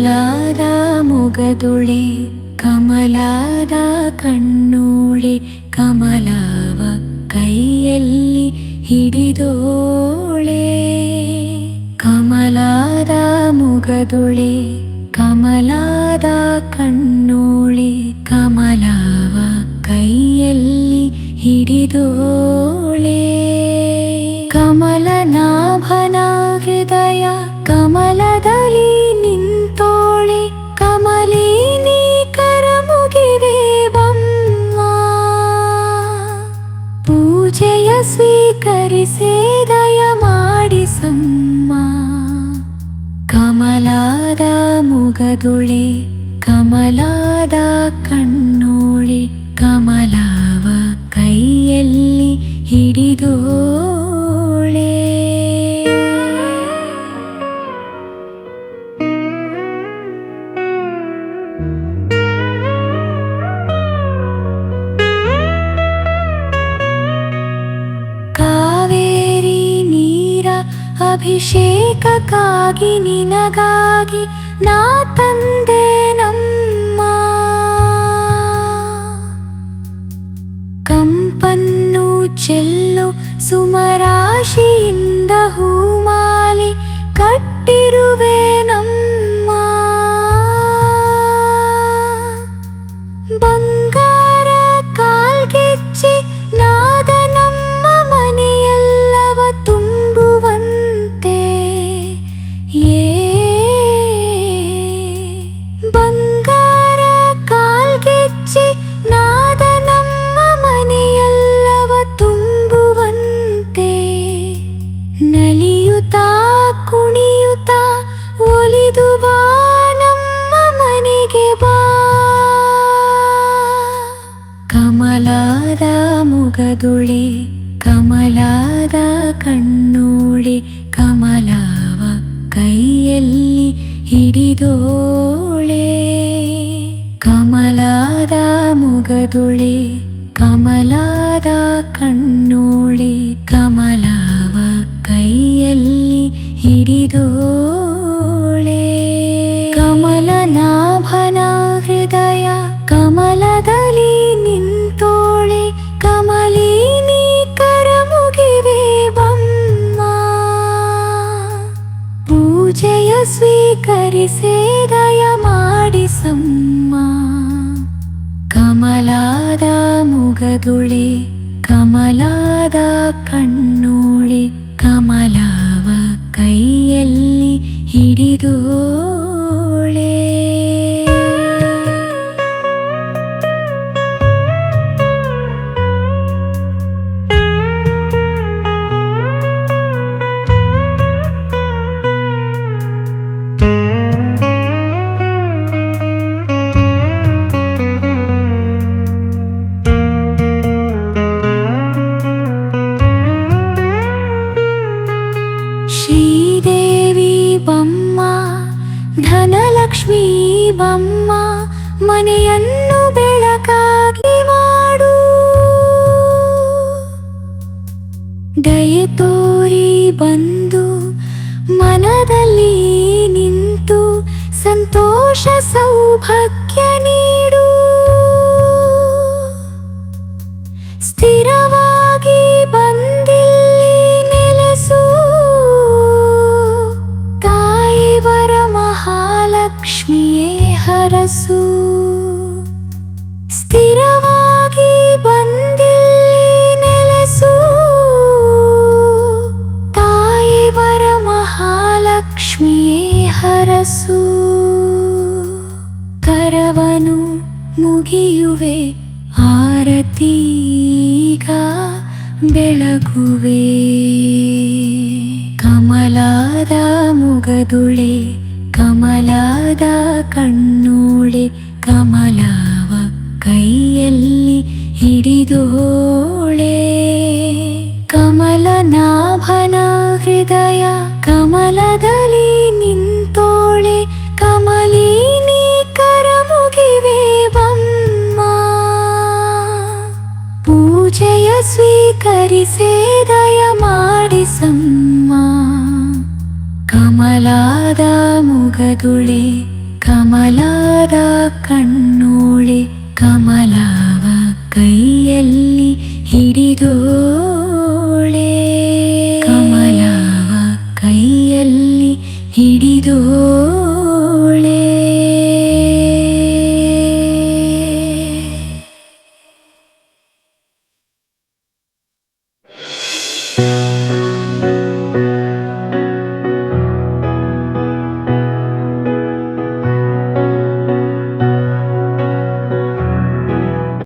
ಕಮಲಾದ ಮುಗದುಳೆ ಕಮಲಾದ ಕಣ್ಣುಳೆ ಕಮಲವ ಕೈಯಲ್ಲಿ ಹಿಡಿದೋಳೆ ಕಮಲಾದ ಮುಗದುಳೆ ಕಮಲಾದ ಕಣ್ಣುಳೆ ಕಮಲವ ಕೈಯಲ್ಲಿ ಹಿಡಿದೋಳೆ ಕಮಲನಾಭನ ಹೃದಯ ಕಮಲದಲ್ಲಿ ಸ್ವೀಕರಿಸೇ ದಯ ಮಾಡಿಸಮ್ಮ ಕಮಲಾದ ಮುಗದುಳಿ ಕಮಲಾದ ಕಣ್ಣೋಳಿ ಕಮಲಾವ ಕೈಯಲ್ಲಿ ಹಿಡಿದೋಳೆ ಅಭಿಷೇಕಕ್ಕಾಗಿ ನಿನಗಾಗಿ ನಾ ತಂದೆ ನಮ್ಮ. ಕಂಪನ್ನು ಚೆಲ್ಲು ಸುಮರಾಶಿಯಿಂದ ಹೂಮಾಲಿ ಕಟ್ಟಿರುವೆ. ಮುಗದುಳೆ ಕಮಲಾದ ಕಣ್ಣುಳೆ ಕಮಲವ ಕೈಯಲ್ಲಿ ಹಿಡಿದೋಳೆ ಕಮಲಾದ ಮುಗದುಳೆ ಕಮಲಾದ ಕಣ್ಣುಳೆ ಕಮಲವ ಕೈಯಲ್ಲಿ ಹಿಡಿದೋಳೆ ಸ್ವೀಕರಿಸೇ ದಯ ಮಾಡಿಸಮ್ಮ ಕಮಲಾದ ಮುಗದುಳೆ ಕಮಲಾದ ಕಣ್ಣುಳೆ ಕಮಲವ ಶ್ರೀದೇವಿ ಬಮ್ಮ, ಧನಲಕ್ಷ್ಮೀ ಬಮ್ಮ, ಮನೆಯನ್ನು ಬೆಳಕಾಗಿ ಮಾಡು. ದಯ ತೋರಿ ಬಂದು ಮನದಲ್ಲಿ ನಿಂತು ಸಂತೋಷ ಸೌಭಾಗ್ಯ ನೀಡು ಮಹಾಲಕ್ಷ್ಮಿಯೇ ಹರಸು. ಸ್ಥಿರವಾಗಿ ಬಂದಿಲ್ಲಿ ನೆಲೆಸು. ತಾಯಿ ವರ ಮಹಾಲಕ್ಷ್ಮಿಯೇ ಹರಸು. ಕರವನು ಮುಗಿಯುವೆ ಆರತೀಗ ಬೆಳಗುವೆ. ಕಮಲಾದ ಮುಗದುಳೆ ಕಮಲಾದ ಕಣ್ಣೋಳೆ ಕಮಲವ ಕೈಯಲ್ಲಿ ಹಿಡಿದೋಳೆ ಕಮಲನಾಭನ ಹೃದಯ ಕಮಲದಲ್ಲಿ ನಿಂತೋಳೆ. ಕಮಲಿನಿ ಕರಮುಗಿವೆ ಬಮ್ಮ. ಪೂಜೆಯ ಸ್ವೀಕರಿಸೇ ದಯ ಮಾಡಿಸಮ್ಮ. ಕಮಲಾದ ಮುಗದುಳೆ ಕಮಲದ ಕಣ್ಣೋಳೆ ಕಮಲವ ಕೈಯಲ್ಲಿ ಹಿಡಿದೋಳೆ ಕಮಲವ ಕೈಯಲ್ಲಿ ಹಿಡಿದೋಳೆ